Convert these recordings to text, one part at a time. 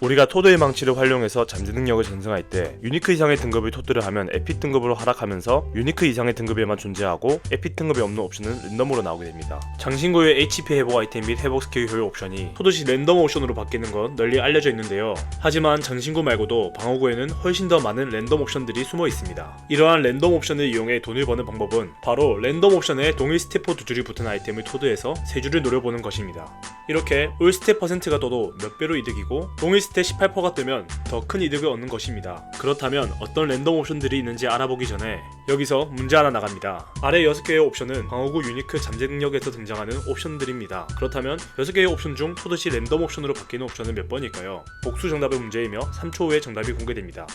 우리가 토드의 망치를 활용해서 잠재 능력을 전승할 때 유니크 이상의 등급을 토드를 하면 에픽 등급으로 하락하면서 유니크 이상의 등급에만 존재하고 에픽 등급이 없는 옵션은 랜덤으로 나오게 됩니다. 장신구의 HP 회복 아이템 및 회복 스킬 효율 옵션이 토드시 랜덤 옵션으로 바뀌는 건 널리 알려져 있는데요. 하지만 장신구 말고도 방어구에는 훨씬 더 많은 랜덤 옵션들이 숨어 있습니다. 이러한 랜덤 옵션을 이용해 돈을 버는 방법은 바로 랜덤 옵션에 동일 스태퍼 두 줄이 붙은 아이템을 토드해서 세 줄을 노려보는 것입니다. 이렇게 올 스탯 퍼센트가 떠도 몇 배로 이득이고 동일 스탯 18%가 뜨면 더 큰 이득을 얻는 것입니다. 그렇다면 어떤 랜덤 옵션들이 있는지 알아보기 전에 여기서 문제 하나 나갑니다. 아래 6개의 옵션은 방어구 유니크 잠재 능력에서 등장하는 옵션들입니다. 그렇다면 6개의 옵션 중 토드시 랜덤 옵션으로 바뀌는 옵션은 몇 번일까요? 복수 정답의 문제이며 3초 후에 정답이 공개됩니다.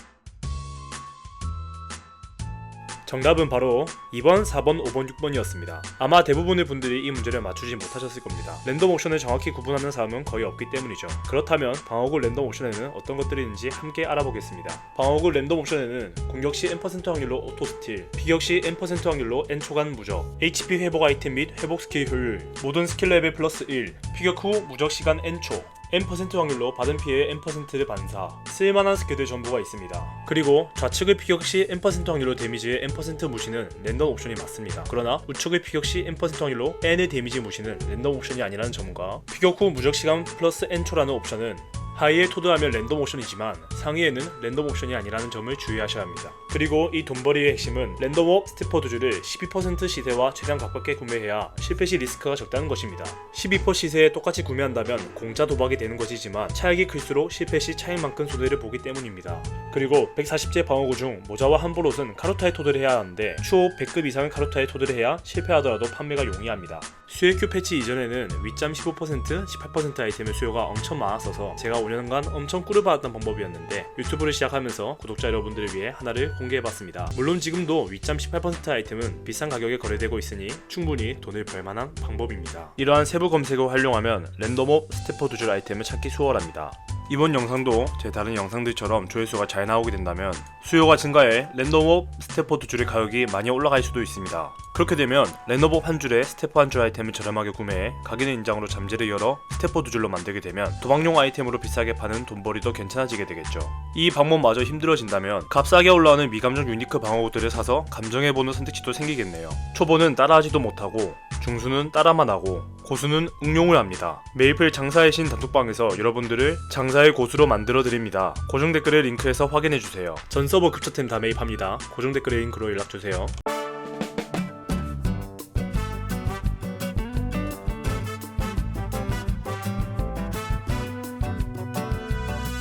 정답은 바로 2번, 4번, 5번, 6번이었습니다. 아마 대부분의 분들이 이 문제를 맞추지 못하셨을 겁니다. 랜덤 옵션을 정확히 구분하는 사람은 거의 없기 때문이죠. 그렇다면 방어구 랜덤 옵션에는 어떤 것들이 있는지 함께 알아보겠습니다. 방어구 랜덤 옵션에는 공격 시 N% 확률로 오토 스틸, 피격 시 N% 확률로 N 초간 무적, HP 회복 아이템 및 회복 스킬 효율, 모든 스킬 레벨 플러스 1, 피격 후 무적 시간 N초, N% 확률로 받은 피해의 N%를 반사, 쓸만한 스킬들 전부가 있습니다. 그리고 좌측의 피격 시 N% 확률로 데미지의 N% 무시는 랜덤 옵션이 맞습니다. 그러나 우측의 피격 시 N% 확률로 N의 데미지 무시는 랜덤 옵션이 아니라는 점과 피격 후 무적 시간 플러스 N초라는 옵션은 하이에 토드하면 랜덤 옵션이지만 상위에는 랜덤 옵션이 아니라는 점을 주의하셔야 합니다. 그리고 이 돈벌이의 핵심은 랜덤업 스태퍼 두 주를 12% 시세와 최대한 가깝게 구매해야 실패 시 리스크가 적다는 것입니다. 12% 시세에 똑같이 구매한다면 공짜 도박이 되는 것이지만 차익이 클수록 실패 시 차익만큼 손해를 보기 때문입니다. 그리고 140제 방어구 중 모자와 한볼옷은 카루타에 토드를 해야 하는데 추후 100급 이상의 카루타에 토드를 해야 실패하더라도 판매가 용이합니다. 수혜큐 패치 이전에는 윗점 15%, 18% 아이템의 수요가 엄청 많았어서 제가 5년간 엄청 꿀을 받았던 방법이었는데 유튜브를 시작하면서 구독자 여러분들을 위해 하나를 공개해봤습니다. 물론 지금도 윗점 18% 아이템은 비싼 가격에 거래되고 있으니 충분히 돈을 벌만한 방법입니다. 이러한 세부 검색을 활용하면 랜덤업 스태퍼 두줄 아이템을 찾기 수월합니다. 이번 영상도 제 다른 영상들처럼 조회수가 잘 나오게 된다면 수요가 증가해 랜덤업 스태퍼 두 줄의 가격이 많이 올라갈 수도 있습니다. 그렇게 되면 랜덤업 한 줄에 스태퍼 한 줄 아이템을 저렴하게 구매해 가게는 인장으로 잠재를 열어 스태퍼 두 줄로 만들게 되면 도박용 아이템으로 비싸게 파는 돈벌이도 괜찮아지게 되겠죠. 이 방법마저 힘들어진다면 값싸게 올라오는 미감정 유니크 방어구들을 사서 감정해보는 선택지도 생기겠네요. 초보는 따라하지도 못하고 중수는 따라만 하고 고수는 응용을 합니다. 메이플 장사의 신 단톡방에서 여러분들을 장사의 고수로 만들어 드립니다. 고정 댓글에 링크해서 확인해 주세요. 전 서버 급처템 다 매입합니다. 고정 댓글에 링크로 연락 주세요.